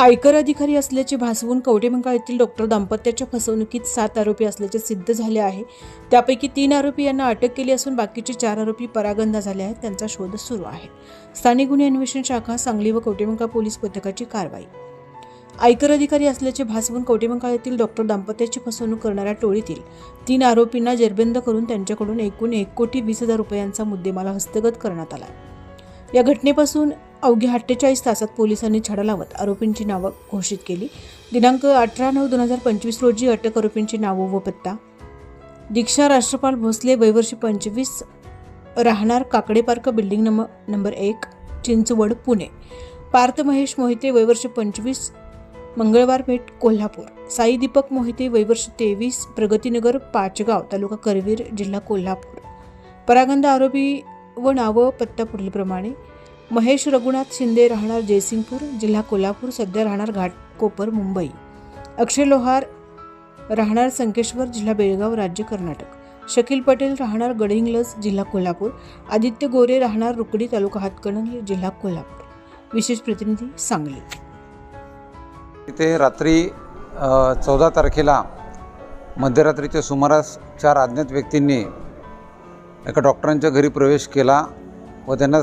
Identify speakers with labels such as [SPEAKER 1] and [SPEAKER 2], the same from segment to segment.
[SPEAKER 1] आयकर अधिकारी असल्याचे भासवून कवटेमंकाळ येथील डॉक्टर दाम्पत्याच्या फसवणुकीत सात आरोपी असल्याचे सिद्ध झाले आहे. त्यापैकी तीन आरोपी यांना अटक केली असून बाकीचे चार आरोपी परागंदा झाले आहेत. त्यांचा शोध सुरू आहे. स्थानिक गुन्हे अन्वेषण शाखा सांगली व कवटेमंकाळ पोलीस पथकाची कारवाई. आयकर अधिकारी असल्याचे भासवून कवटेमंकाळ येथील डॉक्टर दाम्पत्याची फसवणूक करणाऱ्या टोळीतील तीन आरोपींना जेरबंद करून त्यांच्याकडून एकूण एक कोटी वीस हजार रुपयांचा मुद्देमाला हस्तगत करण्यात आला. या घटनेपासून अवघ्या अठ्ठेचाळीस तासात पोलिसांनी छडा लावत आरोपींची नावं घोषित केली. दिनांक अठरा नऊ दोन हजार पंचवीस रोजी अटक आरोपींची नावं व पत्ता. दीक्षा राष्ट्रपाल भोसले वयवर्ष पंचवीस राहणार Kakade park building number number एक चिंचवड पुणे. पार्थ महेश मोहिते वयवर्ष पंचवीस मंगळवार पेठ कोल्हापूर. साई दीपक मोहिते वयवर्ष तेवीस प्रगतीनगर पाचगाव तालुका करवीर जिल्हा कोल्हापूर. परागंदा आरोपी व नावं पत्ता पुढीलप्रमाणे. महेश रघुनाथ शिंदे राहणार जयसिंगपूर जिल्हा कोल्हापूर सध्या राहणार घाटकोपर मुंबई. अक्षय लोहार राहणार संकेश्वर जिल्हा बेळगाव राज्य कर्नाटक. शकील पटेल राहणार गडहिंग्लज जिल्हा कोल्हापूर. आदित्य गोरे राहणार रुकडी तालुका हातकणंगले जिल्हा कोल्हापूर. विशेष प्रतिनिधी सांगली.
[SPEAKER 2] इथे रात्री चौदा तारखेला मध्यरात्रीच्या सुमारास चार अज्ञात व्यक्तींनी एका डॉक्टरांच्या घरी प्रवेश केला व त्यांना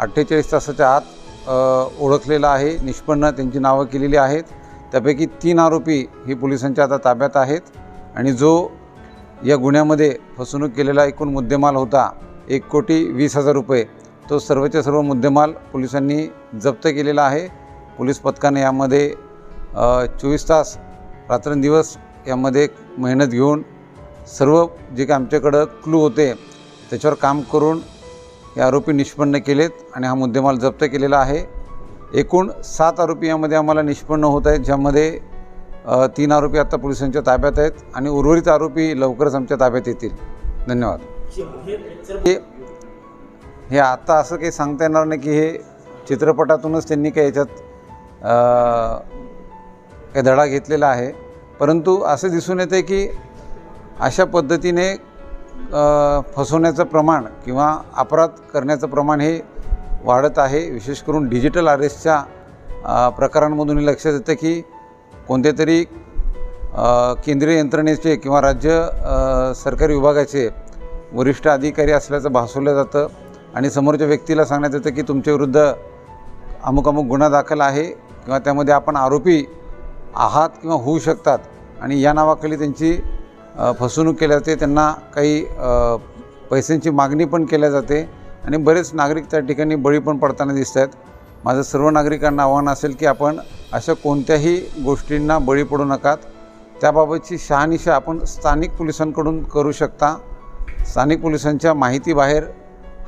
[SPEAKER 2] अठ्ठेचाळीस तासाच्या आत ओळखलेला आहे निष्पन्न त्यांची नावं केलेली आहेत. त्यापैकी तीन आरोपी ही पोलिसांच्या आता ताब्यात आहेत. आणि जो या गुन्ह्यामध्ये फसवणूक केलेला एकूण मुद्देमाल होता एक कोटी वीस हजार रुपये तो सर्वच्या सर्व मुद्देमाल पोलिसांनी जप्त केलेला आहे. पोलीस पथकाने यामध्ये चोवीस तास रात्रंदिवस यामध्ये मेहनत घेऊन सर्व जे काही आमच्याकडं क्लू होते त्याच्यावर काम करून हे आरोपी निष्पन्न केलेत आणि हा मुद्देमाल जप्त केलेला आहे. एकूण सात आरोपी यामध्ये आम्हाला निष्पन्न होत आहेत ज्यामध्ये तीन आरोपी आता पोलिसांच्या ताब्यात आहेत आणि उर्वरित आरोपी लवकरच आमच्या ताब्यात येतील. धन्यवाद. हे हे आता असं काही सांगता येणार नाही की हे चित्रपटातूनच त्यांनी काही याच्यात काही धडा घेतलेला आहे. परंतु असं दिसून येते की अशा पद्धतीने फसवण्याचं प्रमाण किंवा अपराध करण्याचं प्रमाण हे वाढत आहे. विशेष करून डिजिटल अरेस्टच्या प्रकारांमधून हे लक्षात येतं की कोणत्या तरी केंद्रीय यंत्रणेचे किंवा राज्य सरकारी विभागाचे वरिष्ठ अधिकारी असल्याचं भासवलं जातं आणि समोरच्या व्यक्तीला सांगण्यात येतं की तुमच्याविरुद्ध अमुक अमुक गुन्हा दाखल आहे किंवा त्यामध्ये आपण आरोपी आहात किंवा होऊ शकतात आणि या नावाखाली त्यांची फसवणूक केली जाते त्यांना काही पैशांची मागणी पण केल्या जाते आणि बरेच नागरिक त्या ठिकाणी बळी पण पडताना दिसत आहेत माझं सर्व नागरिकांना आव्हान असेल की आपण अशा कोणत्याही गोष्टींना बळी पडू नकात. त्याबाबतची शहानिशा आपण स्थानिक पोलिसांकडून करू शकता. स्थानिक पोलिसांच्या माहितीबाहेर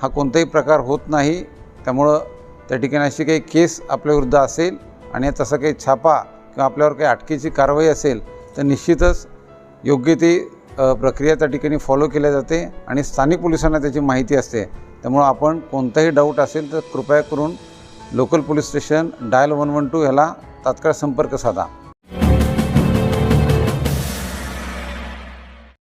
[SPEAKER 2] हा कोणताही प्रकार होत नाही. त्यामुळं त्या ठिकाणी अशी काही केस आपल्याविरुद्ध असेल आणि तसा काही छापा किंवा आपल्यावर काही अटकेची कारवाई असेल तर निश्चितच योग्य ती प्रक्रिया त्या ठिकाणी फॉलो केल्या जाते आणि स्थानिक पोलिसांना त्याची माहिती असते. त्यामुळं आपण कोणताही डाऊट असेल तर कृपया करून local police station dial one one two ह्याला तात्काळ संपर्क साधा.